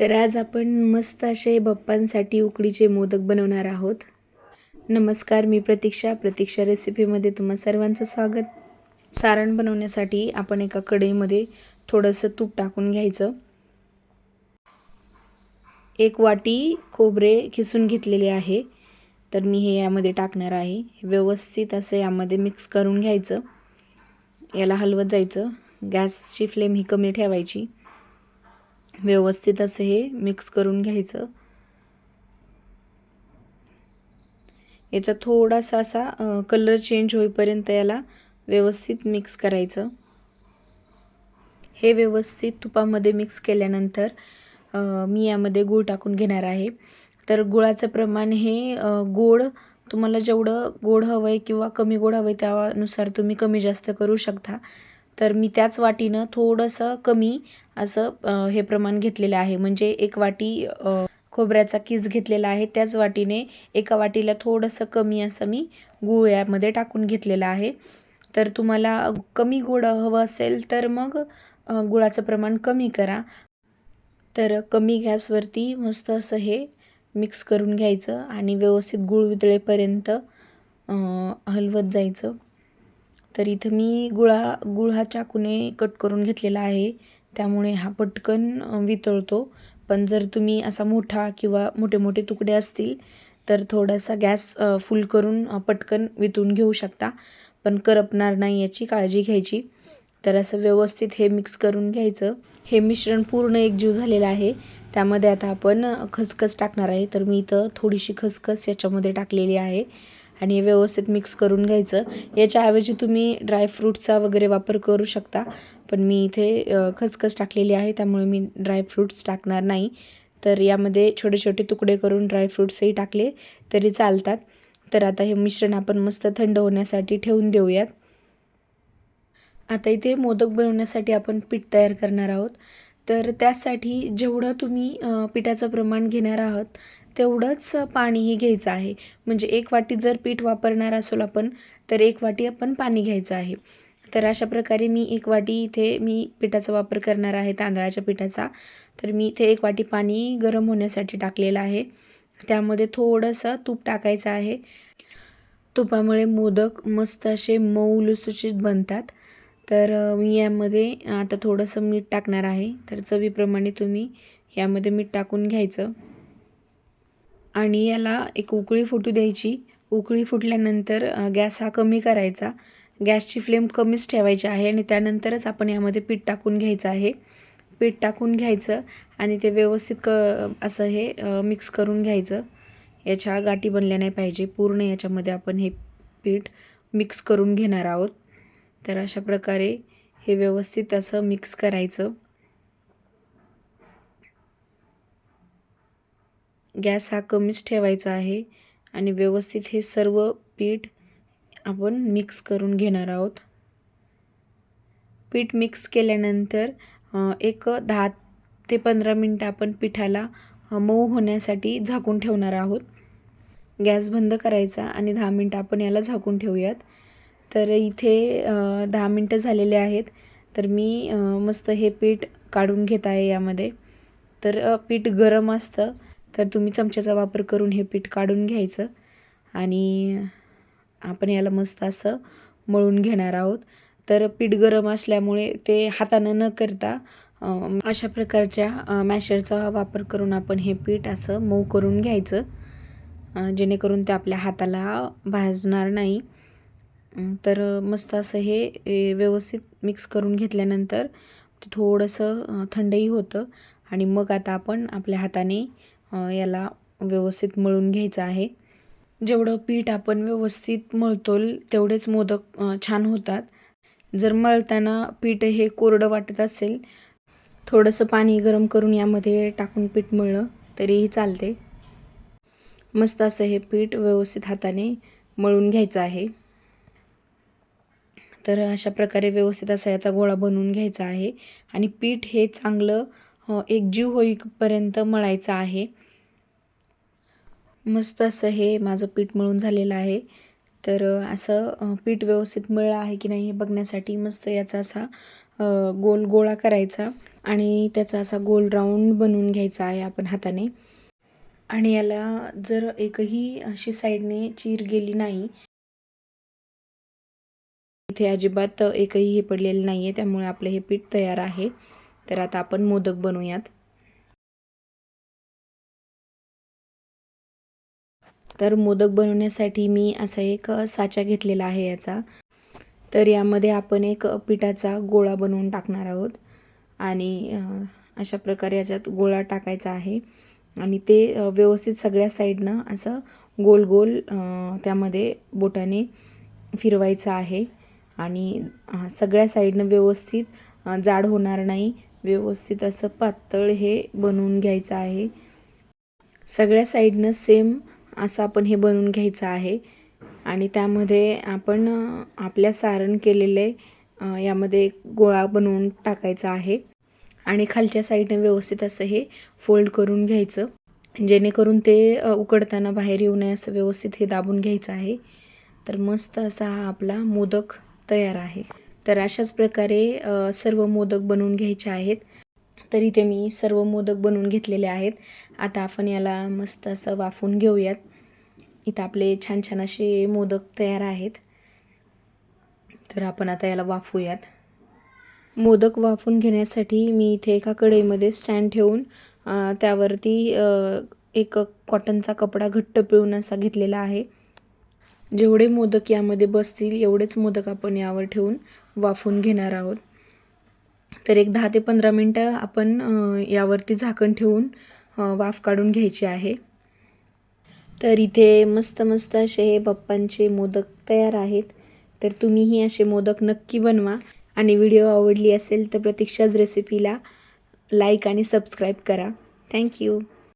तर आज आपण मस्त असे बाप्पांसाठी उकडीचे मोदक बनवणार आहोत. नमस्कार मी प्रतीक्षा. प्रतीक्षा रेसिपीमध्ये तुम्हा सर्वांचं स्वागत. सारण बनवण्यासाठी आपण एका कढईमध्ये थोडंसं तूप टाकून घ्यायचं. एक वाटी खोबरे खिसून घेतलेले आहे. तर मी हे यामध्ये टाकणार आहे. व्यवस्थित असं यामध्ये मिक्स करून घ्यायचं. याला हलवत जायचं. गॅसची फ्लेम ही कमी ठेवायची. व्यवस्थित असं हे मिक्स करून घ्यायचं. याचा थोडासा असा कलर चेंज होईपर्यंत याला व्यवस्थित मिक्स करायचं. हे व्यवस्थित तुपामध्ये मिक्स केल्यानंतर मी यामध्ये गूळ टाकून घेणार आहे. तर गुळाचं प्रमाण हे गोड तुम्हाला जेवढं गोड हवं आहे किंवा कमी गोड हवं आहे त्यानुसार तुम्ही कमी जास्त करू शकता. तर मी त्याच वाटीनं थोडंसं कमी असं हे प्रमाण घेतलेलं आहे. म्हणजे एक वाटी खोबऱ्याचा किस घेतलेला आहे. त्याच वाटीने एका वाटीला थोडंसं कमी असं मी गूळ यामध्ये टाकून घेतलेलं आहे. तर तुम्हाला कमी गोड हवं असेल तर मग गुळाचं प्रमाण कमी करा. तर कमी गॅसवरती मस्त असं हे मिक्स करून घ्यायचं आणि व्यवस्थित गूळ वितळेपर्यंत हलवत जायचं. तर इथं मी गुळा गुळ हा चाकूने कट करून घेतलेला आहे. त्यामुळे हा पटकन वितळतो. पण जर तुम्ही असा मोठा किंवा मोठे मोठे तुकडे असतील तर थोडासा गॅस फुल करून पटकन वितळून घेऊ शकता. पण करपणार नाही याची काळजी घ्यायची. तर असं व्यवस्थित हे मिक्स करून घ्यायचं. हे मिश्रण पूर्ण एकजीव झालेलं आहे. त्यामध्ये आता आपण खसखस टाकणार आहे. तर मी इथं थोडीशी खसखस याच्यामध्ये टाकलेली आहे. आणि व्यवस्थित मिक्स करून घ्यायचं. याच्याऐवजी तुम्ही ड्रायफ्रूटचा वगैरे वापर करू शकता. पण मी इथे खसखस टाकलेली आहे त्यामुळे मी ड्रायफ्रूट्स टाकणार नाही. तर यामध्ये छोटे छोटे तुकडे करून ड्रायफ्रूट्सही टाकले तरी चालतात. तर आता हे मिश्रण आपण मस्त थंड होण्यासाठी ठेवून देऊयात. आता इथे मोदक बनवण्यासाठी आपण पीठ तयार करणार आहोत. तर त्यासाठी जेवढं तुम्ही पिठाचं प्रमाण घेणार आहात तेवढंच पाणीही घ्यायचं आहे. म्हणजे एक वाटी जर पीठ वापरणार असो आपण तर एक वाटी आपण पाणी घ्यायचं आहे. तर अशा प्रकारे मी एक वाटी इथे मी पिठाचा वापर करणार आहे तांदळाच्या पिठाचा. तर मी इथे एक वाटी पाणी गरम होण्यासाठी टाकलेलं आहे. त्यामध्ये थोडंसं तूप टाकायचं आहे. तुपामुळे मोदक मस्त असे मऊ लुसुचित बनतात. तर मी यामध्ये आता थोडंसं मीठ टाकणार आहे. तर चवीप्रमाणे तुम्ही यामध्ये मीठ टाकून घ्यायचं. आणि याला एक उकळी फुटू द्यायची. उकळी फुटल्यानंतर गॅस हा कमी करायचा. गॅसची फ्लेम कमीच ठेवायची आहे आणि त्यानंतरच आपण यामध्ये पीठ टाकून घ्यायचं आहे. पीठ टाकून घ्यायचं आणि ते व्यवस्थित क असं हे मिक्स करून घ्यायचं. याच्या गाठी बनल्या नाही पाहिजे. पूर्ण याच्यामध्ये आपण हे पीठ मिक्स करून घेणार आहोत. तर अशा प्रकारे हे व्यवस्थित असं मिक्स करायचं. गॅस हा कमीच ठेवायचा आहे आणि व्यवस्थित हे सर्व पीठ आपण मिक्स करून घेणार आहोत. पीठ मिक्स केल्यानंतर एक दहा ते पंधरा मिनटं आपण पिठाला मऊ होण्यासाठी झाकून ठेवणार आहोत. गॅस बंद करायचा आणि दहा मिनटं आपण याला झाकून ठेवूयात. तर इथे दहा मिनटं झालेले आहेत. तर मी मस्त हे पीठ काढून घेत आहे यामध्ये. तर पीठ गरम असतं. तर तुम्ही चमच्याचा वापर करून हे पीठ काढून घ्यायचं आणि आपण याला मस्त असं मळून घेणार आहोत. तर पीठ गरम असल्यामुळे ते हातानं न करता अशा प्रकारच्या मॅशरचा वापर करून आपण हे पीठ असं मऊ करून घ्यायचं. जेणेकरून ते आपल्या हाताला भाजणार नाही. तर मस्त असं हे व्यवस्थित मिक्स करून घेतल्यानंतर ते थोडंसं थंडही होतं आणि मग आता आपण आपल्या हाताने याला व्यवस्थित मळून घ्यायचं आहे. जेवढं पीठ आपण व्यवस्थित मळतो तेवढेच मोदक छान होतात. जर मळताना पीठ हे कोरडं वाटत असेल थोडंसं पाणी गरम करून यामध्ये टाकून पीठ मळलं तरीही चालते. मस्त असं हे पीठ व्यवस्थित हाताने मळून घ्यायचं आहे. तर अशा प्रकारे व्यवस्थित असा याचा गोळा बनवून घ्यायचा आहे. आणि पीठ हे चांगलं एकजीव होईपर्यंत मळायचं आहे. मस्त असं हे माझं पीठ मळून झालेलं आहे. तर असं पीठ व्यवस्थित मिळलं आहे की नाही हे बघण्यासाठी मस्त याचा असा गोल गोळा करायचा आणि त्याचा असा गोल राऊंड बनवून घ्यायचा आहे आपण हाताने. आणि याला जर एकही अशी साईडने चीर गेली नाही इथे अजिबात एकही हे पडलेलं नाही आहे त्यामुळे आपलं हे पीठ तयार आहे. तर आता आपण मोदक बनवूयात. तर मोदक बनवण्यासाठी मी असा एक साचा घेतलेला आहे याचा. तर यामध्ये आपण एक पिठाचा गोळा बनवून टाकणार आहोत. आणि अशा प्रकारे याच्यात गोळा टाकायचा आहे. आणि ते व्यवस्थित सगळ्या साईडनं असं गोल गोल त्यामध्ये बोटाने फिरवायचं आहे. आणि सगळ्या साईडनं व्यवस्थित जाड होणार नाही. व्यवस्थित असं पातळ हे बनवून घ्यायचं आहे. सगळ्या साईडनं सेम असं आपण हे बनवून घ्यायचं आहे. आणि त्यामध्ये आपण आपल्या सारण केलेले यामध्ये गोळा बनवून टाकायचा आहे. आणि खालच्या साईडने व्यवस्थित असं हे फोल्ड करून घ्यायचं. जेणेकरून ते उकडताना बाहेर येऊ नये असं व्यवस्थित हे दाबून घ्यायचं आहे. तर मस्त असा हा आपला मोदक तयार आहे. तर अशाच प्रकारे सर्व मोदक बनवून घ्यायचे आहेत. तर इथे मी सर्व मोदक बनवून घेतलेले आहेत. आता आपण याला मस्त असं वाफून घेऊयात. इथं आपले छान छान असे मोदक तयार आहेत. तर आपण आता याला वाफूयात मोदक वाफून घेण्यासाठी मी इथे एका कढईमध्ये स्टँड ठेवून त्यावरती एक कॉटनचा कपडा घट्ट पिळून असा घेतलेला आहे. जेवढे मोदक यामध्ये बसतील एवढेच मोदक आपण यावर ठेवून वाफून घेणार आहोत. तर एक दहा ते पंधरा मिनटं आपण यावरती झाकण ठेवून वाफ काढून घ्यायची आहे. तर इथे मस्त मस्त असे हे बाप्पांचे मोदक तयार आहेत. तर तुम्हीही असे मोदक नक्की बनवा. आणि व्हिडिओ आवडली असेल तर प्रतीक्षाच रेसिपीला लाईक आणि सबस्क्राईब करा. थँक्यू